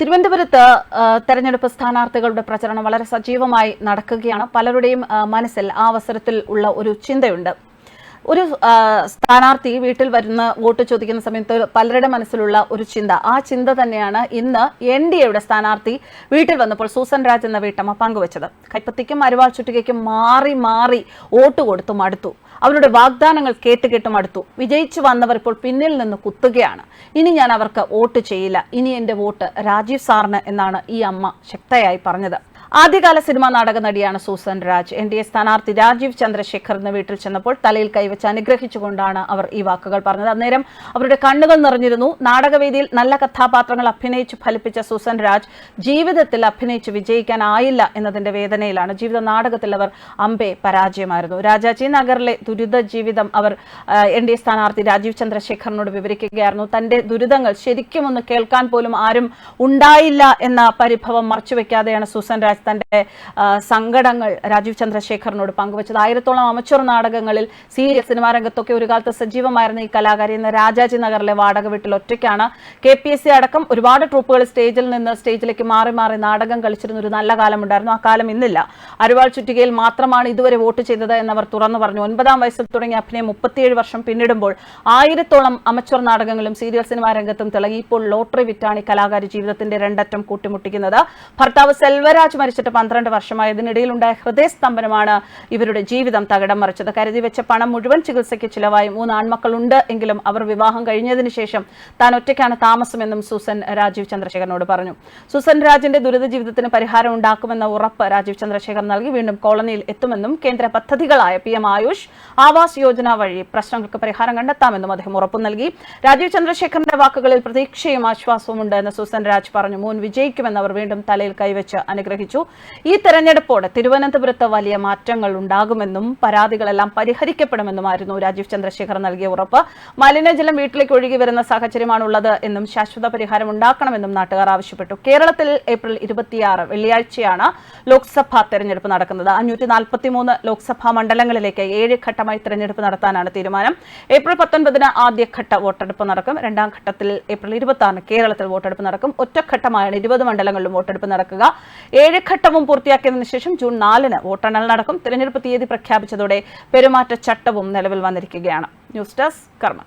തിരുവനന്തപുരത്ത് തെരഞ്ഞെടുപ്പ് സ്ഥാനാർത്ഥികളുടെ പ്രചരണം വളരെ സജീവമായി നടക്കുകയാണ്. പലരുടെയും മനസ്സിൽ ആ അവസരത്തിൽ ഉള്ള ഒരു ചിന്തയുണ്ട്. ഒരു സ്ഥാനാർത്ഥി വീട്ടിൽ വരുന്ന വോട്ട് ചോദിക്കുന്ന സമയത്ത് പലരുടെ മനസ്സിലുള്ള ഒരു ചിന്ത. ആ ചിന്ത തന്നെയാണ് ഇന്ന് എൻ ഡി എയുടെ സ്ഥാനാർത്ഥി വീട്ടിൽ വന്നപ്പോൾ സൂസൻ രാജ് എന്ന വീട്ടമ്മ പങ്കുവച്ചത്. കൈപ്പത്തിക്കും അരുവാൾ ചുറ്റികയ്ക്കും മാറി മാറി വോട്ട് കൊടുത്തു മടുത്തു. അവരുടെ വാഗ്ദാനങ്ങൾ കേട്ട് കേട്ട് മടുത്തു. വിജയിച്ചു വന്നവർ ഇപ്പോൾ പിന്നിൽ നിന്ന് കുത്തുകയാണ്. ഇനി ഞാൻ അവർക്ക് വോട്ട് ചെയ്യില്ല. ഇനി എന്റെ വോട്ട് രാജീവ് സാറിന് എന്നാണ് ഈ അമ്മ ശക്തയായി പറഞ്ഞത്. ആദ്യകാല സിനിമാ നാടക നടിയാണ് Susan Raj. N D A സ്ഥാനാർത്ഥി രാജീവ് ചന്ദ്രശേഖറിന് വീട്ടിൽ ചെന്നപ്പോൾ തലയിൽ കൈവച്ച് അനുഗ്രഹിച്ചുകൊണ്ടാണ് അവർ ഈ വാക്കുകൾ പറഞ്ഞത്. അന്നേരം അവരുടെ കണ്ണുകൾ നിറഞ്ഞിരുന്നു. നാടകവേദിയിൽ നല്ല കഥാപാത്രങ്ങൾ അഭിനയിച്ച് ഫലിപ്പിച്ച സൂസൻ രാജ് ജീവിതത്തിൽ അഭിനയിച്ച് വിജയിക്കാനായില്ല എന്നതിന്റെ വേദനയിലാണ്. ജീവിത നാടകത്തിൽ അവർ അമ്പെ പരാജയമായിരുന്നു. രാജാജി നഗറിലെ ദുരിത ജീവിതം അവർ എൻ ഡി എ സ്ഥാനാർത്ഥി രാജീവ് ചന്ദ്രശേഖറിനോട് വിവരിക്കുകയായിരുന്നു. തന്റെ ദുരിതങ്ങൾ ശരിക്കും ഒന്ന് കേൾക്കാൻ പോലും ആരും ഉണ്ടായില്ല എന്ന പരിഭവം മറച്ചുവെക്കാതെയാണ് സൂസൻ രാജ് തന്റെ ആ, സങ്കടങ്ങൾ രാജീവ് ചന്ദ്രശേഖറിനോട് പങ്കുവച്ചത്. ആയിരത്തോളം അമച്ചുർ നാടകങ്ങളിൽ സീരിയൽ സിനിമാ രംഗത്തൊക്കെ ഒരു കാലത്ത് സജീവമായിരുന്ന ഈ കലാകാരി ഇന്ന് രാജാജി നഗറിലെ വാടക വീട്ടിൽ ഒറ്റയ്ക്കാണ്. കെ പി എസ് സി അടക്കം ഒരുപാട് ട്രൂപ്പുകൾ സ്റ്റേജിൽ നിന്ന് സ്റ്റേജിലേക്ക് മാറി മാറി നാടകം കളിച്ചിരുന്ന ഒരു നല്ല കാലമുണ്ടായിരുന്നു ആ കാലം ഇന്നില്ല. അരുവാൾ ചുറ്റികയിൽ മാത്രമാണ് ഇതുവരെ വോട്ട് ചെയ്തത് എന്നവർ തുറന്നു പറഞ്ഞു. ഒൻപതാം വയസ്സിൽ തുടങ്ങിയ അഭിനയം മുപ്പത്തിയേഴ് വർഷം പിന്നിടുമ്പോൾ ആയിരത്തോളം അമച്ചുർ നാടകങ്ങളും സീരിയൽ സിനിമാ രംഗത്തും തിളങ്ങി ഇപ്പോൾ ലോട്ടറി വിറ്റാണ് ഈ കലാകാരി ജീവിതത്തിന്റെ രണ്ടറ്റം കൂട്ടിമുട്ടിക്കുന്നത്. ഭർത്താവ് സെൽവരാജ് മരിച്ചിട്ട് പന്ത്രണ്ട് വർഷമായതിനിടയിൽ ഉണ്ടായ ഹൃദയസ്തംഭനമാണ് ഇവരുടെ ജീവിതം തകിടം മറിച്ചത്. കരുതി വെച്ച പണം മുഴുവൻ ചികിത്സയ്ക്ക് ചിലവായി. മൂന്ന് ആൺമക്കളുണ്ട് എങ്കിലും അവർ വിവാഹം കഴിഞ്ഞതിന് ശേഷം താൻ ഒറ്റയ്ക്കാണ് താമസമെന്നും സുസൻ രാജീവ് ചന്ദ്രശേഖരനോട് പറഞ്ഞു. സുസൻ രാജിന്റെ ദുരിത ജീവിതത്തിന് പരിഹാരം ഉണ്ടാക്കുമെന്ന ഉറപ്പ് രാജീവ് ചന്ദ്രശേഖർ നൽകി. വീണ്ടും കോളനിയിൽ എത്തുമെന്നും കേന്ദ്ര പദ്ധതികളായ പി എം ആയുഷ് ആവാസ് യോജന വഴി പ്രശ്നങ്ങൾക്ക് പരിഹാരം കണ്ടെത്താമെന്നും അദ്ദേഹം ഉറപ്പു നൽകി. രാജീവ് ചന്ദ്രശേഖരന്റെ വാക്കുകളിൽ പ്രതീക്ഷയും ആശ്വാസവും ഉണ്ട് എന്ന് സുസൻ രാജ് പറഞ്ഞു. മോൻ വിജയിക്കുമെന്ന് അവർ വീണ്ടും തലയിൽ കൈവച്ച് അനുഗ്രഹിച്ചു. ഈ തെരഞ്ഞെടുപ്പോടെ തിരുവനന്തപുരത്ത് വലിയ മാറ്റങ്ങൾ ഉണ്ടാകുമെന്നും പരാതികളെല്ലാം പരിഹരിക്കപ്പെടുമെന്നുമായിരുന്നു രാജീവ് ചന്ദ്രശേഖർ നൽകിയ ഉറപ്പ്. മലിനജലം വീട്ടിലേക്ക് ഒഴുകി വരുന്ന സാഹചര്യമാണുള്ളത് എന്നും ശാശ്വത പരിഹാരം ഉണ്ടാക്കണമെന്നും നാട്ടുകാർ ആവശ്യപ്പെട്ടു. കേരളത്തിൽ ഏപ്രിൽ ഇരുപത്തിയാറ് വെള്ളിയാഴ്ചയാണ് ലോക്സഭാ തെരഞ്ഞെടുപ്പ് നടക്കുന്നത്. അഞ്ഞൂറ്റി നാൽപ്പത്തിമൂന്ന് ലോക്സഭാ മണ്ഡലങ്ങളിലേക്ക് ഏഴ് ഘട്ടമായി തെരഞ്ഞെടുപ്പ് നടത്താനാണ് തീരുമാനം. ഏപ്രിൽ പത്തൊൻപതിന് ആദ്യഘട്ട വോട്ടെടുപ്പ് നടക്കും. രണ്ടാം ഘട്ടത്തിൽ ഏപ്രിൽ ഇരുപത്തി ആറിന് കേരളത്തിൽ വോട്ടെടുപ്പ് നടക്കും. ഒറ്റഘട്ടമായാണ് ഇരുപത് മണ്ഡലങ്ങളിലും വോട്ടെടുപ്പ് നടക്കുക. ഏഴ് ഘട്ടവും പൂർത്തിയാക്കിയതിനു ശേഷം ജൂൺ നാലിന് വോട്ടെണ്ണൽ നടക്കും. തെരഞ്ഞെടുപ്പ് തീയതി പ്രഖ്യാപിച്ചതോടെ പെരുമാറ്റച്ചട്ടവും നിലവിൽ വന്നിരിക്കുകയാണ്. ന്യൂസ് ഡെസ്ക് കർമ്മ